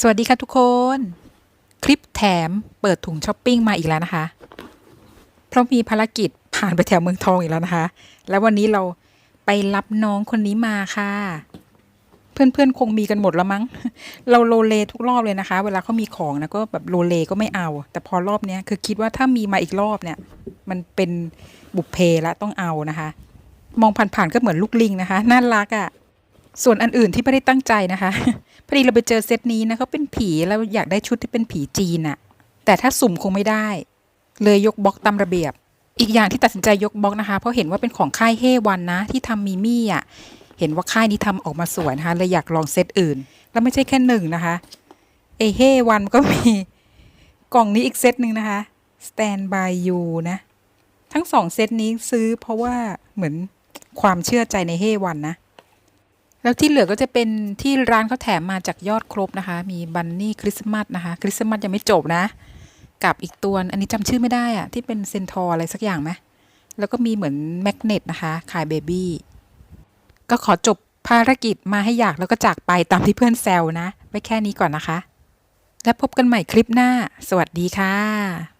สวัสดีค่ะทุกคน คลิปแถมเปิดถุงช้อปปิ้งมาอีกแล้วนะคะ เพราะมีภารกิจผ่านไปแถวเมืองทองอีกแล้วนะคะ แล้ววันนี้เราไปรับน้องคนนี้มาค่ะ เพื่อนๆคงมีกันหมดแล้วมั้ง เราโลเลทุกรอบเลยนะคะ เวลาเขามีของนะก็แบบโลเลก็ไม่เอา แต่พอรอบเนี้ยคือคิดว่าถ้ามีมาอีกรอบเนี่ย มันเป็นบุพเพละต้องเอานะคะ มองผ่านๆก็เหมือนลูกลิงนะคะน่ารักอะ่ะ ส่วนอันอื่นที่ไม่ได้ตั้งใจนะคะ พอดีเราไปเจอเซตนี้นะเขาเป็นผีแล้วอยากได้ชุดที่เป็นผีจีนอะแต่ถ้าสุ่มคงไม่ได้ เลยยกบล็อกตามระเบียบ อีกอย่างที่ตัดสินใจยกบล็อกนะคะ เพราะเห็นว่าเป็นของค่ายเฮวันนะ ที่ทำมีมี่อะเห็นว่าค่ายนี้ทำออกมาสวยนะคะเลยอยากลองเซตอื่น แล้วไม่ใช่แค่หนึ่งนะคะเอเฮวันก็มีกล่องนี้อีกเซตหนึ่งนะคะ Stand by you นะ ทั้งสองเซตนี้ซื้อเพราะว่าเหมือนความเชื่อใจในเฮวันนะ แล้วที่เหลือก็จะเป็นที่ร้านเขาแถมมาจากยอดครบนะคะ มีบันนี่คริสต์มาสนะคะ คริสต์มาสยังไม่จบนะ กับอีกตัว อันนี้จำชื่อไม่ได้อะที่เป็นเซนทอร์อะไรสักอย่างไหมแล้วก็มีเหมือนแมกเนตนะคะ ขายเบบี้ ก็ขอจบภารกิจมาให้อยากแล้วก็จากไปตามที่เพื่อนแซวนะ ไว้แค่นี้ก่อนนะคะ แล้วพบกันใหม่คลิปหน้า สวัสดีค่ะ